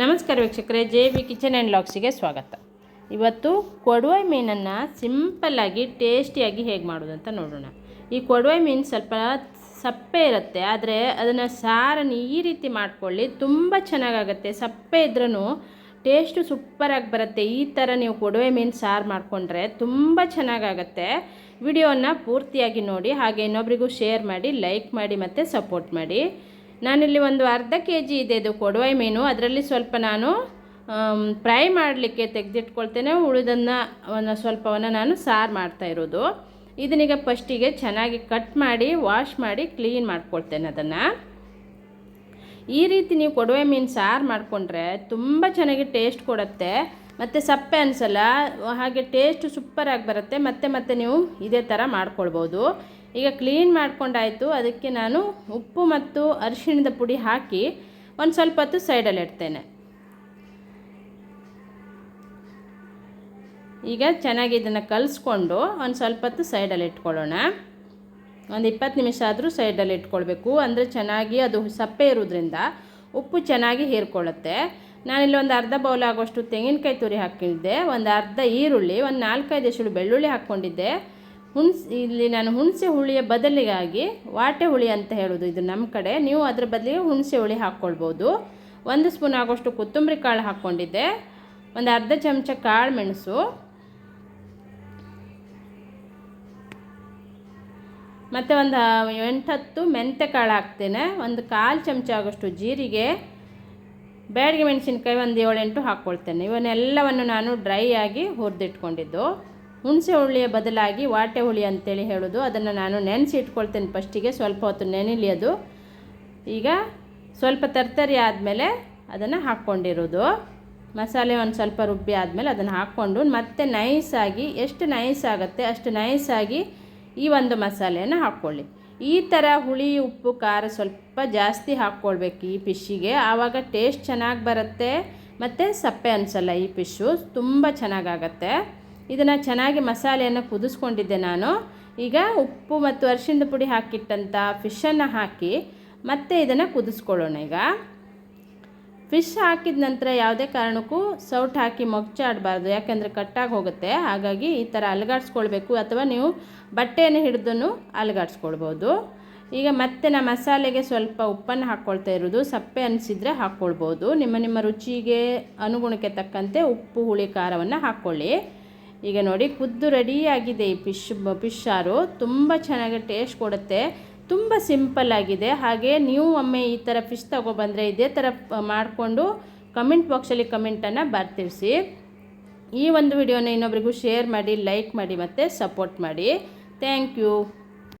ನಮಸ್ಕಾರ ವೀಕ್ಷಕರೇ, J V kitchen and ಲಾಕ್ಸಿಗೆ ಸ್ವಾಗತ. ಇವತ್ತು ಕೊಡುವೆ ಮೀನನ್ನು ಸಿಂಪಲ್ಲಾಗಿ ಟೇಸ್ಟಿಯಾಗಿ ಹೇಗೆ ಮಾಡೋದು ಅಂತ ನೋಡೋಣ. ಈ ಕೊಡುವೆ ಮೀನು ಸ್ವಲ್ಪ ಸಪ್ಪೆ ಇರುತ್ತೆ, ಆದರೆ ಅದನ್ನು ಸಾರನ್ನು ಈ ರೀತಿ ಮಾಡ್ಕೊಳ್ಳಿ, ತುಂಬ ಚೆನ್ನಾಗಾಗತ್ತೆ. ಸಪ್ಪೆ ಇದ್ರೂ ಟೇಸ್ಟು ಸೂಪರಾಗಿ ಬರುತ್ತೆ. ಈ ಥರ ನೀವು ಕೊಡುವೆ ಮೀನು ಸಾರು ಮಾಡಿಕೊಂಡ್ರೆ ತುಂಬ ಚೆನ್ನಾಗಾಗತ್ತೆ. ವಿಡಿಯೋನ ಪೂರ್ತಿಯಾಗಿ ನೋಡಿ, ಹಾಗೆ ಇನ್ನೊಬ್ರಿಗೂ ಶೇರ್ ಮಾಡಿ, ಲೈಕ್ ಮಾಡಿ ಮತ್ತು ಸಪೋರ್ಟ್ ಮಾಡಿ. ನಾನಿಲ್ಲಿ ಒಂದು ಅರ್ಧ ಕೆ ಜಿ ಇದೆ ಇದು ಕೊಡುವೆ ಮೀನು. ಅದರಲ್ಲಿ ಸ್ವಲ್ಪ ನಾನು ಫ್ರೈ ಮಾಡಲಿಕ್ಕೆ ತೆಗೆದಿಟ್ಕೊಳ್ತೇನೆ. ಉಳಿದನ್ನು ಒಂದು ಸ್ವಲ್ಪವನ್ನು ನಾನು ಸಾರು ಮಾಡ್ತಾ ಇರೋದು. ಇದನ್ನೀಗ ಫಸ್ಟಿಗೆ ಚೆನ್ನಾಗಿ ಕಟ್ ಮಾಡಿ, ವಾಶ್ ಮಾಡಿ, ಕ್ಲೀನ್ ಮಾಡ್ಕೊಳ್ತೇನೆ ಅದನ್ನು. ಈ ರೀತಿ ನೀವು ಕೊಡುವೆ ಮೀನು ಸಾರು ಮಾಡಿಕೊಂಡ್ರೆ ತುಂಬ ಚೆನ್ನಾಗಿ ಟೇಸ್ಟ್ ಕೊಡುತ್ತೆ. ಮತ್ತು ಸಪ್ಪೆ ಅನಿಸಲ್ಲ, ಹಾಗೆ ಟೇಸ್ಟ್ ಸೂಪರಾಗಿ ಬರುತ್ತೆ. ಮತ್ತೆ ಮತ್ತೆ ನೀವು ಇದೇ ಥರ ಮಾಡ್ಕೊಳ್ಬೋದು. ಈಗ ಕ್ಲೀನ್ ಮಾಡಿಕೊಂಡಾಯಿತು. ಅದಕ್ಕೆ ನಾನು ಉಪ್ಪು ಮತ್ತು ಅರಿಶಿಣದ ಪುಡಿ ಹಾಕಿ ಒಂದು ಸ್ವಲ್ಪ ಹೊತ್ತು ಸೈಡಲ್ಲಿ ಇಡ್ತೇನೆ. ಈಗ ಚೆನ್ನಾಗಿ ಇದನ್ನು ಕಲಿಸ್ಕೊಂಡು ಒಂದು ಸ್ವಲ್ಪ ಹೊತ್ತು ಸೈಡಲ್ಲಿ ಇಟ್ಕೊಳ್ಳೋಣ. ಒಂದು ಇಪ್ಪತ್ತು ನಿಮಿಷ ಆದರೂ ಸೈಡಲ್ಲಿ ಇಟ್ಕೊಳ್ಬೇಕು. ಅಂದರೆ ಚೆನ್ನಾಗಿ ಅದು ಸಪ್ಪೆ ಇರೋದ್ರಿಂದ ಉಪ್ಪು ಚೆನ್ನಾಗಿ ಹೀರ್ಕೊಳ್ಳುತ್ತೆ. ನಾನಿಲ್ಲಿ ಒಂದು ಅರ್ಧ ಬೌಲ್ ಆಗೋಷ್ಟು ತೆಂಗಿನಕಾಯಿ ತುರಿ ಹಾಕಿದ್ದೆ. ಒಂದು ಅರ್ಧ ಈರುಳ್ಳಿ, ಒಂದು ನಾಲ್ಕೈದು ಎಸಳು ಬೆಳ್ಳುಳ್ಳಿ ಹಾಕ್ಕೊಂಡಿದ್ದೆ. ಹುಣ್ಸೆ, ಇಲ್ಲಿ ನಾನು ಹುಣಸೆ ಹುಳಿಯ ಬದಲಿಗಾಗಿ ವಾಟೆ ಹುಳಿ ಅಂತ ಹೇಳೋದು. ಇದು ನಮ್ಮ ಕಡೆ. ನೀವು ಅದರ ಬದಲಿಗೆ ಹುಣಸೆ ಹುಳಿ ಹಾಕ್ಕೊಳ್ಬೋದು. ಒಂದು ಸ್ಪೂನ್ ಆಗೋಷ್ಟು ಕೊತ್ತಂಬರಿ ಕಾಳು ಹಾಕ್ಕೊಂಡಿದ್ದೆ. ಒಂದು ಅರ್ಧ ಚಮಚ ಕಾಳು ಮೆಣಸು. ಮತ್ತು ಒಂದು ಎಂಟತ್ತು ಮೆಂತೆ ಕಾಳು ಹಾಕ್ತೇನೆ. ಒಂದು ಕಾಲು ಚಮಚ ಆಗೋಷ್ಟು ಜೀರಿಗೆ. ಬ್ಯಾಡಿಗೆ ಮೆಣಸಿನ್ಕಾಯಿ ಒಂದು ಏಳೆಂಟು ಹಾಕ್ಕೊಳ್ತೇನೆ. ಇವನ್ನೆಲ್ಲವನ್ನು ನಾನು ಡ್ರೈ ಆಗಿ ಹುರಿದಿಟ್ಕೊಂಡಿದ್ದು. ಹುಣಸೆ ಹುಳಿಯ ಬದಲಾಗಿ ವಾಟೆ ಹುಳಿ ಅಂತೇಳಿ ಹೇಳೋದು. ಅದನ್ನು ನಾನು ನೆನೆಸಿ ಇಟ್ಕೊಳ್ತೇನೆ ಫಸ್ಟಿಗೆ ಸ್ವಲ್ಪ ಹೊತ್ತು ನೆನೆಲಿ ಅದು. ಈಗ ಸ್ವಲ್ಪ ತರ್ತರಿ ಆದಮೇಲೆ ಅದನ್ನು ಹಾಕ್ಕೊಂಡಿರೋದು. ಮಸಾಲೆ ಒಂದು ಸ್ವಲ್ಪ ರುಬ್ಬಿ ಆದಮೇಲೆ ಅದನ್ನು ಹಾಕ್ಕೊಂಡು ಮತ್ತೆ ನೈಸಾಗಿ ಎಷ್ಟು ನೈಸ್ ಆಗುತ್ತೆ ಅಷ್ಟು ನೈಸಾಗಿ ಈ ಒಂದು ಮಸಾಲೆಯನ್ನು ಹಾಕ್ಕೊಳ್ಳಿ ಈ ಥರ ಹುಳಿ, ಉಪ್ಪು, ಖಾರ ಸ್ವಲ್ಪ ಜಾಸ್ತಿ ಹಾಕ್ಕೊಳ್ಬೇಕು ಈ ಫಿಶ್ಶಿಗೆ ಆವಾಗ ಟೇಸ್ಟ್ ಚೆನ್ನಾಗಿ ಬರುತ್ತೆ. ಮತ್ತು ಸಪ್ಪೆ ಅನಿಸಲ್ಲ ಈ ಫಿಶ್ಶು ತುಂಬ ಚೆನ್ನಾಗಾಗತ್ತೆ ಇದನ್ನು ಚೆನ್ನಾಗಿ ಮಸಾಲೆಯನ್ನು ಕುದಿಸ್ಕೊಂಡಿದ್ದೆ ನಾನು. ಈಗ ಉಪ್ಪು ಮತ್ತು ಅರಿಶಿಣದ ಪುಡಿ ಹಾಕಿಟ್ಟಂಥ ಫಿಶನ್ನು ಹಾಕಿ ಮತ್ತೆ ಇದನ್ನು ಕುದಿಸ್ಕೊಳ್ಳೋಣ ಈಗ. ಫಿಶ್ ಹಾಕಿದ ನಂತರ ಯಾವುದೇ ಕಾರಣಕ್ಕೂ ಸೌಟ್ ಹಾಕಿ ಮೊಗ್ಚಾಡಬಾರ್ದು, ಯಾಕೆಂದರೆ ಕಟ್ಟಾಗಿ ಹೋಗುತ್ತೆ. ಹಾಗಾಗಿ ಈ ಥರ ಅಲಗಾಡಿಸ್ಕೊಳ್ಬೇಕು, ಅಥವಾ ನೀವು ಬಟ್ಟೆಯನ್ನು ಹಿಡಿದನ್ನು ಅಲಗಾಡಿಸ್ಕೊಳ್ಬೋದು. ಈಗ ಮತ್ತೆ ನಮ್ಮ ಮಸಾಲೆಗೆ ಸ್ವಲ್ಪ ಉಪ್ಪನ್ನು ಹಾಕ್ಕೊಳ್ತಾ ಇರೋದು, ಸಪ್ಪೆ ಅನಿಸಿದರೆ ಹಾಕ್ಕೊಳ್ಬೋದು ನಿಮ್ಮ ನಿಮ್ಮ ರುಚಿಗೆ, ಅನುಗುಣಕ್ಕೆ ತಕ್ಕಂತೆ ಉಪ್ಪು, ಹುಳಿ, ಖಾರವನ್ನು ಹಾಕ್ಕೊಳ್ಳಿ ಈಗ ನೋಡಿ ಕುದ್ದು ರೆಡಿಯಾಗಿದೆ ಈ ಫಿಶ್ ಫಿಶ್ ಸಾರು. ತುಂಬ ಚೆನ್ನಾಗಿ ಟೇಸ್ಟ್ ಕೊಡುತ್ತೆ. ತುಂಬ ಸಿಂಪಲ್ ಆಗಿದೆ. ಹಾಗೆ ನೀವು ಒಮ್ಮೆ ಈ ಥರ ಫಿಶ್ ತೊಗೊಬಂದರೆ ಇದೇ ಥರ ಮಾಡಿಕೊಂಡು ಕಮೆಂಟ್ ಬಾಕ್ಸಲ್ಲಿ ಕಮೆಂಟನ್ನು ಬರ್ತಿರಿಸಿ. ಈ ಒಂದು ವಿಡಿಯೋನ ಇನ್ನೊಬ್ರಿಗೂ ಶೇರ್ ಮಾಡಿ ಲೈಕ್ ಮಾಡಿ ಮತ್ತು ಸಪೋರ್ಟ್ ಮಾಡಿ. Thank you